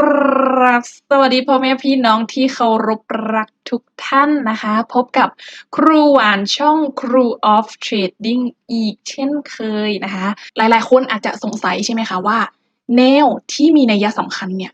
กราบสวัสดีพ่อแม่พี่น้องที่เคารพรักทุกท่านนะคะ พบกับครูหวานช่องครูออฟเทรดดิ้งอีกเช่นเคยนะคะ หลายๆ คนอาจจะสงสัยใช่ไหมคะว่า แนวที่มีนัยสำคัญเนี่ย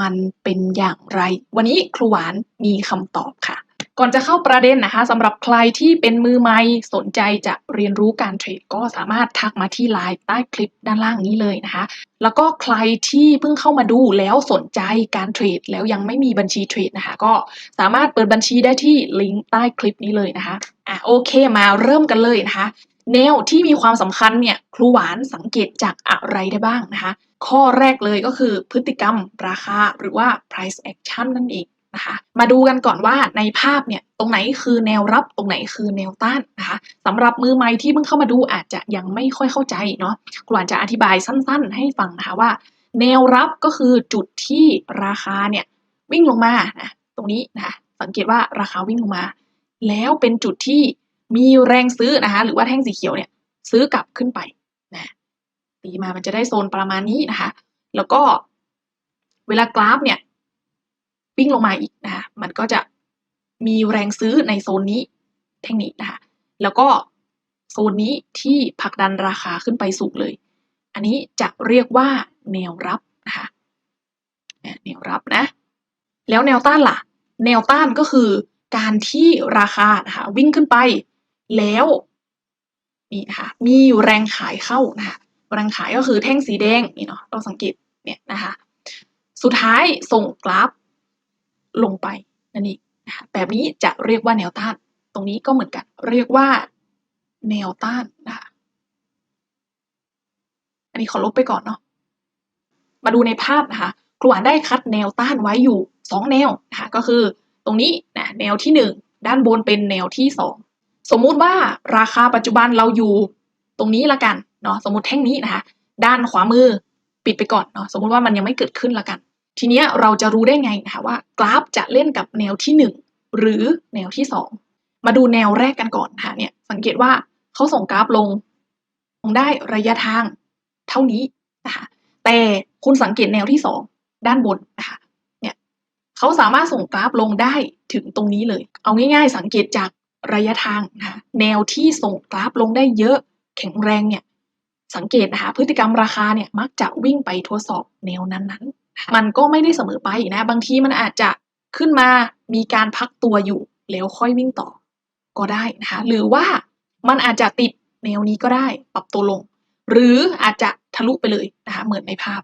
มันเป็นอย่างไร วันนี้ครูหวานมีคำตอบค่ะ ก่อนจะเข้าประเด็นนะคะสำหรับใครที่เป็นมือใหม่สนใจจะเรียนรู้การเทรดก็สามารถทักมาที่ไลน์ใต้คลิปด้านล่างนี้เลยนะคะ แล้วก็ใครที่เพิ่งเข้ามาดูแล้วสนใจการเทรดแล้วยังไม่มีบัญชีเทรดนะคะ ก็สามารถเปิดบัญชีได้ที่ลิงก์ใต้คลิปนี้เลยนะคะอะโอเคมาเริ่มกันเลยนะคะ แนวที่มีความสำคัญเนี่ยครูหวานสังเกตจากอะไรได้บ้างนะคะ ข้อแรกเลยก็คือพฤติกรรมราคาหรือว่า price action นั่นเองนะคะมาดูกันก่อนว่าในภาพเนี่ยตรงไหนคือแนวรับตรงไหนคือแนวต้านนะคะสำหรับมือใหม่ที่เพิ่งเข้ามาดูอาจจะยังไม่ค่อยเข้าใจเนาะครูหวานจะอธิบายสั้นๆ ให้ฟังนะคะว่า แนวรับก็คือจุดที่ราคาเนี่ยวิ่งลงมานะตรงนี้นะคะสังเกตว่าราคาวิ่งลงมา แล้วเป็นจุดที่ มีแรงซื้อนะคะ หรือว่าแท่งสีเขียวเนี่ย ซื้อกลับขึ้นไปนะตีมามันจะได้โซนประมาณนี้นะคะ แล้วก็เวลากราฟเนี่ยวิ่งลงมาอีกนะคะ มันก็จะมีแรงซื้อในโซนนี้แท่งนี้นะคะ แล้วก็โซนนี้ที่ผลักดันราคาขึ้นไปสูงเลย อันนี้จะเรียกว่าแนวรับนะคะแนวรับนะ แล้วแนวต้านล่ะ แนวต้านก็คือการที่ราคานะคะวิ่งขึ้นไป แล้วนี่นะคะมีแรงขายเข้านะคะแรงขายก็คือแท่งสีแดงนี่เนาะเราสังเกตเนี่ยนะคะ สุดท้ายส่งกราฟลงไปนั่นเองนะคะแบบนี้จะเรียกว่าแนวต้าน ตรงนี้ก็เหมือนกันเรียกว่าแนวต้านนะคะอันนี้ขอลบไปก่อนเนาะมาดูในภาพนะคะครูหวานได้คัดแนวต้านไว้อยู่สองแนวนะคะก็คือตรงนี้นะแนวที่หนึ่งด้านบนเป็นแนวที่สอง สมมุติว่าราคาปัจจุบันเราอยู่ตรงนี้ละกันเนาะสมมติแท่งนี้นะคะ ด้านขวามือปิดไปก่อนเนาะสมมุติว่ามันยังไม่เกิดขึ้นละกัน ทีเนี้ยเราจะรู้ได้ไงนะคะว่ากราฟจะเล่นกับแนวที่หนึ่งหรือแนวที่สองมาดูแนวแรกกันก่อนนะคะเนี่ยสังเกตว่าเขาส่งกราฟลงลงได้ระยะทางเท่านี้นะคะแต่คุณสังเกตแนวที่สองด้านบนนะคะเนี่ยเขาสามารถส่งกราฟลงได้ถึงตรงนี้เลย เอาง่ายๆ สังเกตจาก ระยะทางนะคะแนวที่ส่งกราฟลงได้เยอะแข็งแรงเนี่ยสังเกตนะคะพฤติกรรมราคาเนี่ยมักจะวิ่งไปทดสอบแนวนั้นๆ มันก็ไม่ได้เสมอไปนะบางทีมันอาจจะขึ้นมามีการพักตัวอยู่แล้วค่อยวิ่งต่อก็ได้นะคะหรือว่ามันอาจจะติดแนวนี้ก็ได้ปรับตัวลง หรืออาจจะทะลุไปเลยนะคะเหมือนในภาพ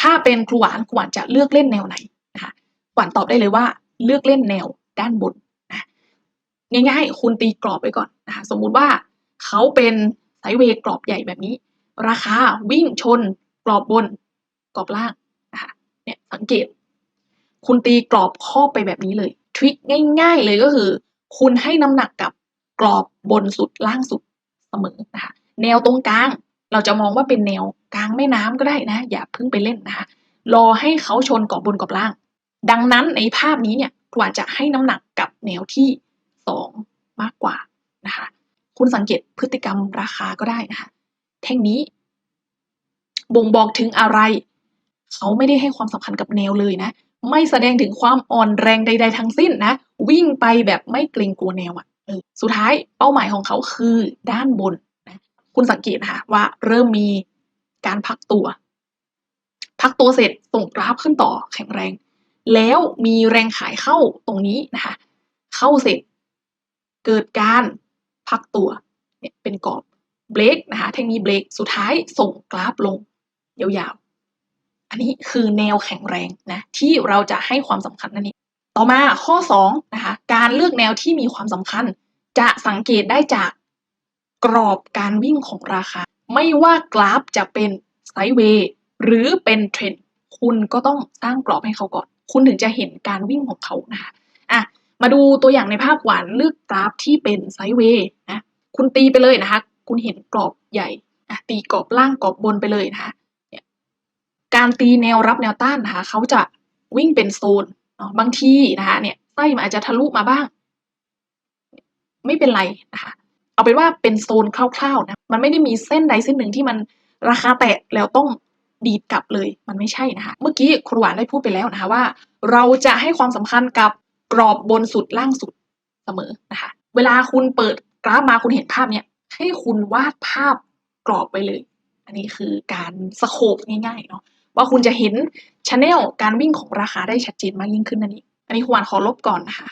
ถ้าเป็นครูหวานครูหวานจะเลือกเล่นแนวไหนนะคะหวานตอบได้เลยว่าเลือกเล่นแนวด้านบน ง่ายๆ คุณตีกรอบไว้ก่อนนะคะสมมุติว่าเขาเป็นไซเวย์กรอบใหญ่แบบนี้ ราคาวิ่งชนกรอบบนกรอบล่างนะคะเนี่ยสังเกต คุณตีกรอบครอบไปแบบนี้เลยทริคง่าย ๆ เลยก็คือ คุณให้น้ำหนักกับกรอบบนสุดล่างสุดเสมอนะคะแนวตรงกลาง เราจะมองว่าเป็นแนวกลางแม่น้ำก็ได้นะ อย่าเพิ่งไปเล่นนะคะรอให้เขาชนกรอบบนกรอบล่าง ดังนั้นในภาพนี้เนี่ยกว่าจะให้น้ำหนักกับแนวที่ สองมากกว่านะคะคุณสังเกตพฤติกรรมราคาก็ได้นะคะแท่งนี้ บ่งบอกถึงอะไร เขาไม่ได้ให้ความสำคัญกับแนวเลยนะ ไม่แสดงถึงความอ่อนแรงใด ๆ ทั้งสิ้นนะ วิ่งไปแบบไม่เกรงกลัวแนวอะ่ะสุดท้ายเป้าหมายของเขาคือด้านบนนะคุณสังเกตนะคะว่าเริ่มมีการพักตัว พักตัวเสร็จส่งกราฟขึ้นต่อแข็งแรง แล้วมีแรงขายเข้าตรงนี้นะคะ เข้าเสร็จ เกิดการพักตัวเนี่ยเป็นกรอบเบรกนะคะเทคนิคเบรกสุดท้ายส่งกราฟลงยาวๆ อันนี้คือแนวแข็งแรงนะที่เราจะให้ความสำคัญนั่นเองต่อมาข้อ2นะคะการเลือกแนวที่มีความสำคัญ จะสังเกตได้จากกรอบการวิ่งของราคา ไม่ว่ากราฟจะเป็นไซด์เวย์หรือเป็นเทรนด์คุณก็ต้องสร้างกรอบให้เขาก่อน คุณถึงจะเห็นการวิ่งของเขานะคะ มาดูตัวอย่างในภาพหวานเลือกกราฟที่เป็นไซด์เวย์นะคุณตีไปเลยนะคะ คุณเห็นกรอบใหญ่อะตีกรอบล่างกรอบบนไปเลยนะคะเนี่ยการตีแนวรับแนวต้านนะคะเขาจะวิ่งเป็นโซนบางทีนะคะเนี่ยไส้มันอาจจะทะลุมาบ้าง ไม่เป็นไรนะคะเอาเป็นว่าเป็นโซนคร่าวๆนะมันไม่ได้มีเส้นใดเส้นหนึ่งที่มันราคาแตะแล้วต้องดีดกลับเลยมันไม่ใช่นะคะเมื่อกี้ครูหวานได้พูดไปแล้วนะคะว่า เราจะให้ความสำคัญกับ กรอบบนสุดล่างสุดเสมอนะคะ เวลาคุณเปิดกราฟมาคุณเห็นภาพเนี้ยให้คุณวาดภาพกรอบไปเลย อันนี้คือการสโคปง่ายๆเนาะว่าคุณจะเห็นชแนลการวิ่งของราคาได้ชัดเจนมากยิ่งขึ้นนั่นเองอันนี้ควานขอลบก่อนนะคะ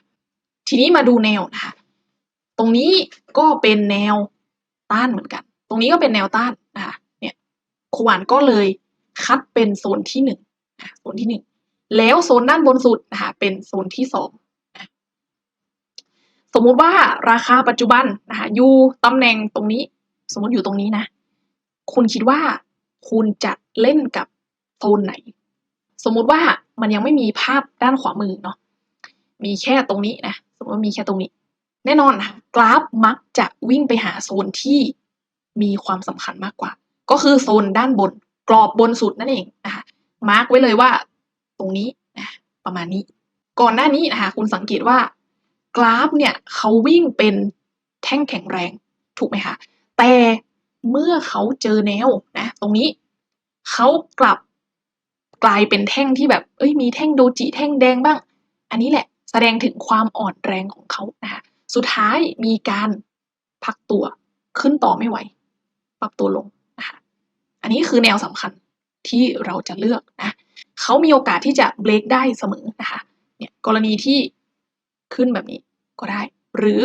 ทีนี้มาดูแนวนะคะ ตรงนี้ก็เป็นแนวต้านเหมือนกัน ตรงนี้ก็เป็นแนวต้านนะคะเนี่ยควานก็เลยคัดเป็นโซนที่หนึ่งโซนที่หนึ่งแล้วโซนด้านบนสุดนะคะเป็นโซนที่สอง สมมุติว่าราคาปัจจุบันนะคะอยู่ตำแหน่งตรงนี้ สมมติอยู่ตรงนี้นะ คุณคิดว่าคุณจะเล่นกับโซนไหน สมมุติว่ามันยังไม่มีภาพด้านขวามือเนาะมีแค่ตรงนี้นะสมมติว่ามีแค่ตรงนี้ แน่นอนนะกราฟมักจะวิ่งไปหาโซนที่มีความสำคัญมากกว่า ก็คือโซนด้านบนกรอบบนสุดนั่นเองนะคะมาร์กไว้เลยว่าตรงนี้นะประมาณนี้ ก่อนหน้านี้นะคะคุณสังเกตว่า กราฟเนี่ยเขาวิ่งเป็นแท่งแข็งแรงถูกไหมคะแต่เมื่อเขาเจอแนวนะตรงนี้เขากลับกลายเป็นแท่งที่แบบ เอ้ยมีแท่งโดจิแท่งแดงบ้าง อันนี้แหละแสดงถึงความอ่อนแรงของเขานะคะสุดท้ายมีการพักตัวขึ้นต่อไม่ไหว ปรับตัวลงนะคะอันนี้คือแนวสำคัญที่เราจะเลือกนะเขามีโอกาสที่จะเบรกได้เสมอนะคะเนี่ยกรณีที่ขึ้นแบบนี้ ก็ได้ หรือ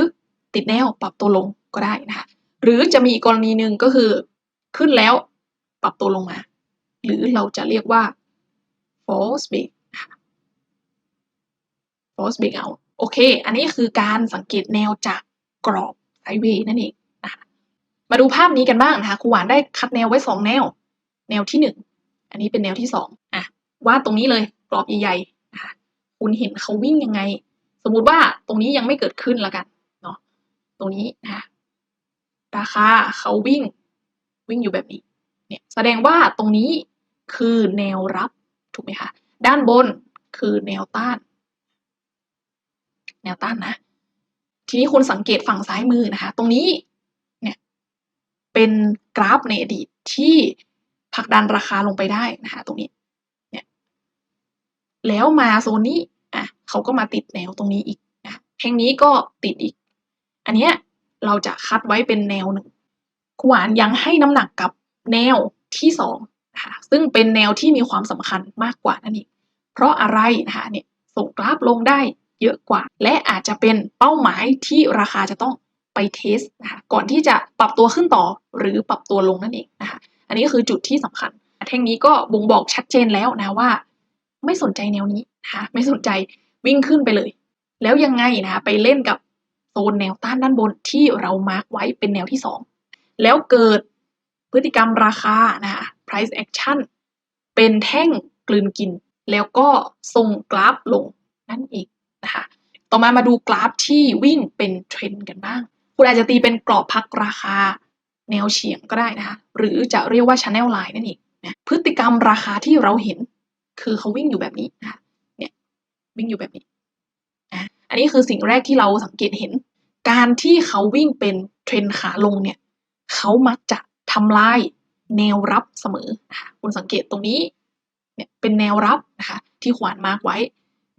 ติดแนวปรับตัวลงก็ได้นะคะหรือจะมีกรณีหนึ่งก็คือขึ้นแล้วปรับตัวลงมา หรือเราจะเรียกว่า false break false break out โอเค อันนี้คือการสังเกตแนวจากกรอบไซเวย์นั่นเองนะคะมาดูภาพนี้กันบ้างนะคะครูหวานได้คัดแนวไว้สองแนว แนวที่หนึ่งอันนี้เป็นแนวที่สองอะวาดตรงนี้เลยกรอบใหญ่ๆนะคะคุณเห็นเขาวิ่งยังไง สมมุติว่าตรงนี้ยังไม่เกิดขึ้นแล้วกันเนาะตรงนี้นะคะราคาเขาวิ่งวิ่งอยู่แบบนี้เนี่ยแสดงว่าตรงนี้คือแนวรับถูกไหมคะด้านบนคือแนวต้าน แนวต้านนะ ทีนี้คุณสังเกตฝั่งซ้ายมือนะคะ ตรงนี้เนี่ยเป็นกราฟในอดีตที่ผลักดันราคาลงไปได้นะคะ ตรงนี้เนี่ยแล้วมาโซนนี้ อะเขาก็มาติดแนวตรงนี้อีกนะแห่งนี้ก็ติดอีก อันเนี้ยเราจะคัดไว้เป็นแนวหนึ่งขวานยังให้น้ำหนักกับแนวที่สองนะคะซึ่งเป็นแนวที่มีความสำคัญมากกว่านั่นเองเพราะอะไรนะคะเนี่ยส่งกราฟลงได้เยอะกว่า และอาจจะเป็นเป้าหมายที่ราคาจะต้องไปเทสนะคะก่อนที่จะปรับตัวขึ้นต่อหรือปรับตัวลงนั่นเองนะคะอันนี้คือจุดที่สำคัญแท่งนี้ก็บ่งบอกชัดเจนแล้วนะว่า ไม่สนใจแนวนี้ นะคะไม่สนใจวิ่งขึ้นไปเลย แล้วยังไงนะคะไปเล่นกับโซนแนวต้านด้านบนที่เรามาร์กไว้เป็นแนวที่สองแล้วเกิดพฤติกรรมราคานะคะ price action เป็นแท่งกลืนกิน แล้วก็ส่งกราฟลงนั่นเองนะคะต่อมามาดูกราฟที่วิ่งเป็นเทรนด์กันบ้าง คุณอาจจะตีเป็นกรอบพักราคาแนวเฉียงก็ได้นะคะ หรือจะเรียกว่า channel line นั่นเองนะพฤติกรรมราคาที่เราเห็น คือเขาวิ่งอยู่แบบนี้นะคะ วิ่งอยู่แบบนี้นะอันนี้คือสิ่งแรกที่เราสังเกตเห็น การที่เขาวิ่งเป็นเทรนขาลงเนี่ยเขามักจะทำลายแนวรับเสมอนะคะคุณสังเกตตรงนี้เนี่ยเป็นแนวรับนะคะที่ขวานมาร์กไว้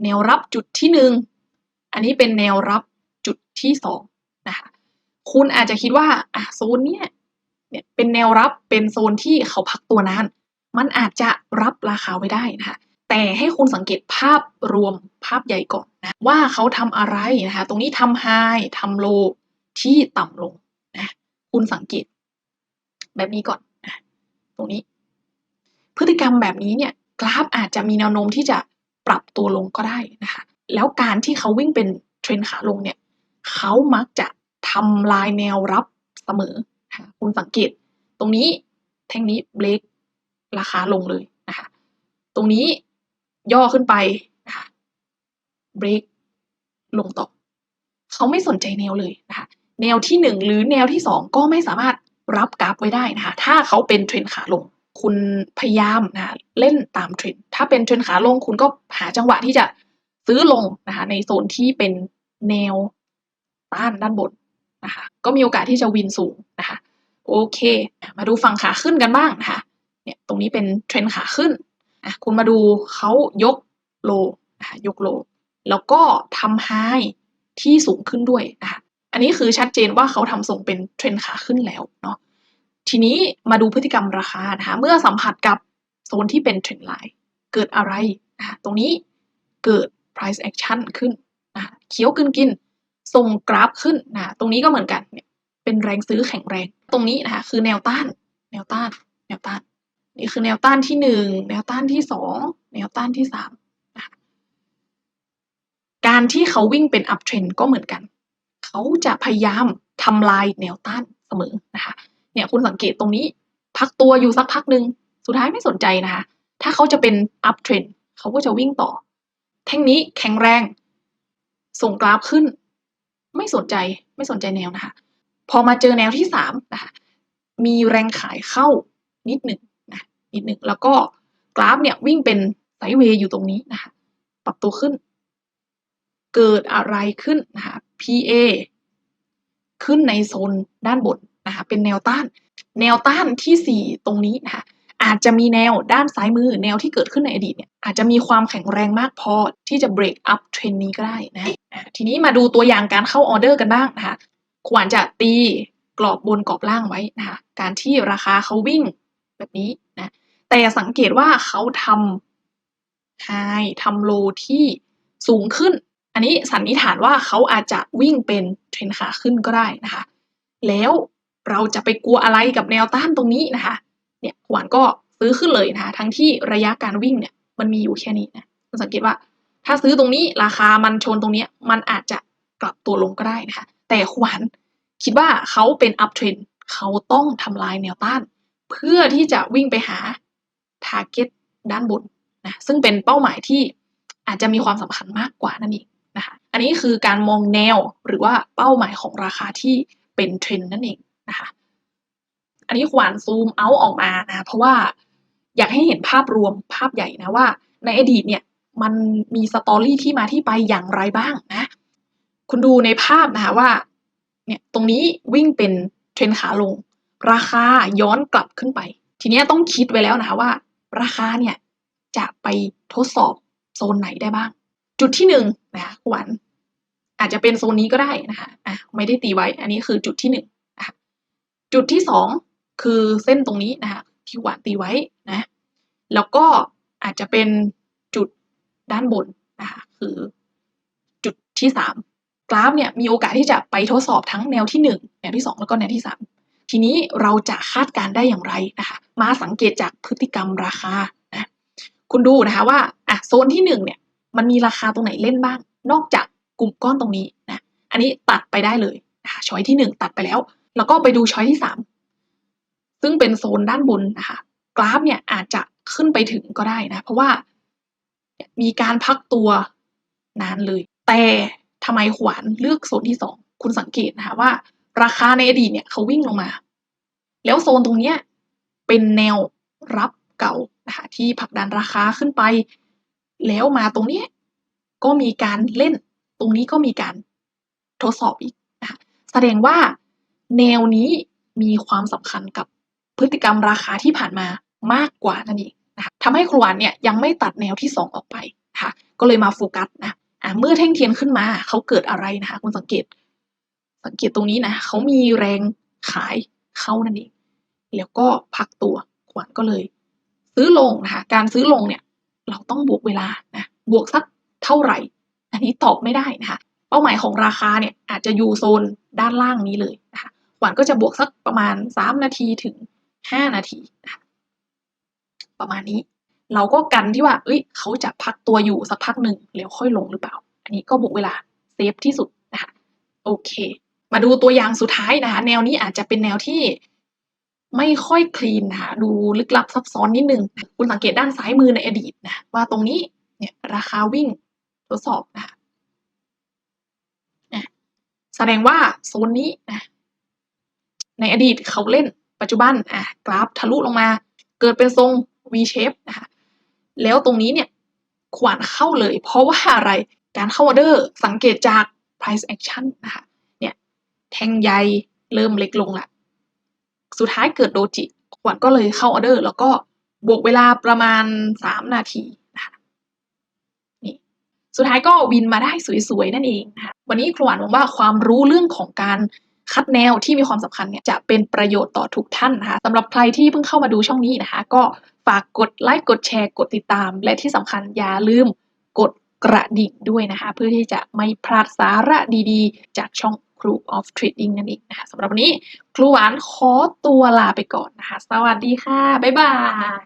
แนวรับจุดที่หนึ่งอันนี้เป็นแนวรับจุดที่สองนะคะคุณอาจจะคิดว่าอะโซนเนี้ยเนี่ยเป็นแนวรับเป็นโซนที่เขาพักตัวนาน มันอาจจะรับราคาไว้ได้นะคะ แต่ให้คุณสังเกตภาพรวมภาพใหญ่ก่อนนะว่าเขาทำอะไรนะคะตรงนี้ทำไฮทำโลที่ต่ำลงนะคุณสังเกต แบบนี้ก่อนนะตรงนี้ พฤติกรรมแบบนี้เนี่ยกราฟอาจจะมีแนวโน้มที่จะปรับตัวลงก็ได้นะคะแล้วการที่เขาวิ่งเป็นเทรนขาลงเนี่ยเขามักจะทำลายแนวรับเสมอคะคุณสังเกต ตรงนี้แท่งนี้เบรกราคาลงเลยนะคะ ตรงนี้ ย่อขึ้นไปนะคะเบรกลงต่อเขาไม่สนใจแนวเลยนะคะแนวที่หนึ่งหรือแนวที่สองก็ไม่สามารถรับกราฟไว้ได้นะคะถ้าเขาเป็นเทรนขาลง คุณพยายามนะเล่นตามเทรนถ้าเป็นเทรนขาลงคุณก็หาจังหวะที่จะซื้อลงนะคะในโซนที่เป็นแนวต้านด้านบนนะคะก็มีโอกาสที่จะวินสูงนะคะโอเค มาดูฝั่งขาขึ้นกันบ้างนะคะเนี่ยตรงนี้เป็นเทรนขาขึ้น อะคุณมาดูเขายกโลนะคะยกโล แล้วก็ทำไฮที่สูงขึ้นด้วยนะคะอันนี้คือชัดเจนว่าเขาทำส่งเป็นเทรนขาขึ้นแล้วเนาะทีนี้มาดูพฤติกรรมราคานะคะเมื่อสัมผัสกับโซนที่เป็นเทรนไลน์เกิดอะไรนะคะตรงนี้เกิด price action ขึ้นนะเขียวกินกินส่งกราฟขึ้นนะตรงนี้ก็เหมือนกันเนี่ยเป็นแรงซื้อแข็งแรง ตรงนี้นะคะคือแนวต้าน แนวต้าน แนวต้าน นี่คือแนวต้านที่หนึ่งแนวต้านที่สองแนวต้านที่สามนะการที่เขาวิ่งเป็นอัพเทรนก็เหมือนกัน เขาจะพยายามทำลายแนวต้านเสมอนะคะเนี่ยคุณสังเกตตรงนี้ พักตัวอยู่สักพักหนึ่งสุดท้ายไม่สนใจนะคะ ถ้าเขาจะเป็นอัพเทรนเขาก็จะวิ่งต่อ แท่งนี้แข็งแรง ส่งกราฟขึ้น ไม่สนใจไม่สนใจแนวนะคะ พอมาเจอแนวที่สามนะคะมีแรงขายเข้านิดหนึ่ง นิดหนึ่งแล้วก็กราฟเนี่ยวิ่งเป็นไซด์เวย์อยู่ตรงนี้นะคะปรับตัวขึ้น เกิดอะไรขึ้นนะคะ PA ขึ้นในโซนด้านบนนะคะเป็นแนวต้าน แนวต้านที่ 4 ตรงนี้นะคะอาจจะมีแนวด้านซ้ายมือแนวที่เกิดขึ้นในอดีตเนี่ยอาจจะมีความแข็งแรงมากพอที่จะ break up เทรนนี้ก็ได้นะทีนี้มาดูตัวอย่างการเข้าออเดอร์กันบ้างนะคะควรจะตีกรอบบนกรอบล่างไว้นะคะการที่ราคาเขาวิ่งแบบนี้ แต่สังเกตว่าเขาทำไฮทำโลที่สูงขึ้น อันนี้สันนิษฐานว่าเขาอาจจะวิ่งเป็นเทรนขาขึ้นก็ได้นะคะ แล้วเราจะไปกลัวอะไรกับแนวต้านตรงนี้นะคะ เนี่ยหวานก็ซื้อขึ้นเลยนะคะ ทั้งที่ระยะการวิ่งเนี่ยมันมีอยู่แค่นี้นะสังเกตว่าถ้าซื้อตรงนี้ราคามันชนตรงนี้มันอาจจะกลับตัวลงก็ได้นะคะ แต่ขวานคิดว่าเขาเป็นอัพเทรนเขาต้องทำลายแนวต้าน เพื่อที่จะวิ่งไปหา ทาร์เก็ตด้านบนนะซึ่งเป็นเป้าหมายที่อาจจะมีความสำคัญมากกว่านั่นเองนะคะอันนี้คือการมองแนวหรือว่าเป้าหมายของราคาที่เป็นเทรนนั่นเองนะคะอันนี้ขวานซูมเอาออกมานะเพราะว่าอยากให้เห็นภาพรวมภาพใหญ่นะว่า ในอดีตเนี่ยมันมีสตอรี่ที่มาที่ไปอย่างไรบ้างนะคุณดูในภาพนะคะว่าเนี่ยตรงนี้วิ่งเป็นเทรนขาลง ราคาย้อนกลับขึ้นไป ทีนี้ต้องคิดไว้แล้วนะคะว่า ราคาเนี่ยจะไปทดสอบโซนไหนได้บ้าง จุดที่หนึ่งนะขวัญอาจจะเป็นโซนนี้ก็ได้นะคะอะไม่ได้ตีไว้ อันนี้คือจุดที่หนึ่งนะคะจุดที่สองคือเส้นตรงนี้นะคะที่หวานตีไว้นะ แล้วก็อาจจะเป็นจุดด้านบนนะคะคือจุดที่สามกราฟเนี่ยมีโอกาสที่จะไปทดสอบทั้งแนวที่หนึ่งแนวที่สองแล้วก็แนวที่สาม ทีนี้เราจะคาดการได้อย่างไรนะคะมาสังเกตจากพฤติกรรมราคานะคุณดูนะคะว่าอะโซนที่หนึ่งเนี่ยมันมีราคาตรงไหนเล่นบ้าง นอกจากกลุ่มก้อนตรงนี้นะอันนี้ตัดไปได้เลยนะคะช้อยที่หนึ่งตัดไปแล้ว แล้วก็ไปดูช้อยที่สามซึ่งเป็นโซนด้านบนนะคะกราฟเนี่ยอาจจะขึ้นไปถึงก็ได้นะ เพราะว่ามีการพักตัวนานเลย แต่ทำไมขวานเลือกโซนที่สองคุณสังเกตนะคะว่า ราคาในอดีตเนี่ยเขาวิ่งลงมา แล้วโซนตรงเนี้ยเป็นแนวรับเก่านะคะที่ผลักดันราคาขึ้นไป แล้วมาตรงนี้ก็มีการเล่น ตรงนี้ก็มีการทดสอบอีกนะคะแสดงว่าแนวนี้มีความสำคัญกับพฤติกรรมราคาที่ผ่านมามากกว่านั่นเองนะคะทำให้ครวานเนี่ยยังไม่ตัดแนวที่สองออกไปนะคะก็เลยมาโฟกัสนะอ่าเมื่อแท่งเทียนขึ้นมาเขาเกิดอะไรนะคะคุณสังเกต สังเกตตรงนี้นะเขามีแรงขายเข้านั่นเองแล้วก็พักตัวขวานก็เลย ซื้อลงนะคะ การซื้อลงเนี่ย เราต้องบวกเวลานะบวกสักเท่าไหร่ อันนี้ตอบไม่ได้นะคะ เป้าหมายของราคาเนี่ยอาจจะอยู่โซนด้านล่างนี้เลยนะคะขวัญก็จะบวกสักประมาณสามนาทีถึงห้านาทีนะคะประมาณนี้ เราก็กันที่ว่า เอ้ย เขาจะพักตัวอยู่สักพักหนึ่งแล้วค่อยลงหรือเปล่า อันนี้ก็บวกเวลาเซฟที่สุดนะคะโอเค มาดูตัวอย่างสุดท้ายนะคะ แนวนี้อาจจะเป็นแนวที่ไม่ค่อยคลีนนะคะดูลึกลับซับซ้อนนิดนึงคุณสังเกตด้านซ้ายมือในอดีตนะว่าตรงนี้เนี่ยราคาวิ่งทดสอบนะคะแสดงว่าโซนนี้นะในอดีตเขาเล่นปัจจุบันอะกราฟทะลุลงมา เกิดเป็นทรง V shape นะคะแล้วตรงนี้เนี่ยขวานเข้าเลย เพราะว่าอะไรการเข้าออเดอร์สังเกตจาก price action นะคะ แทงใยเริ่มเล็กลงละสุดท้ายเกิดโดจิขวานก็เลยเข้าออเดอร์ แล้วก็บวกเวลาประมาณ 3 นาทีนะคะนี่สุดท้ายก็บินมาได้สวยๆ นั่นเองนะคะวันนี้ครูหวานหวังว่าความรู้เรื่องของการคัดแนวที่มีความสำคัญเนี่ยจะเป็นประโยชน์ต่อทุกท่านนะคะสำหรับใครที่เพิ่งเข้ามาดูช่องนี้นะคะ ก็ฝากกดไลค์กดแชร์กดติดตาม และที่สำคัญอย่าลืมกดกระดิ่งด้วยนะคะ เพื่อที่จะไม่พลาดสาระดีๆ จากช่อง Group of trading นั่นเองนะคะสำหรับวันนี้ครูหวานขอตัวลาไปก่อนนะคะ สวัสดีค่ะ บ๊ายบาย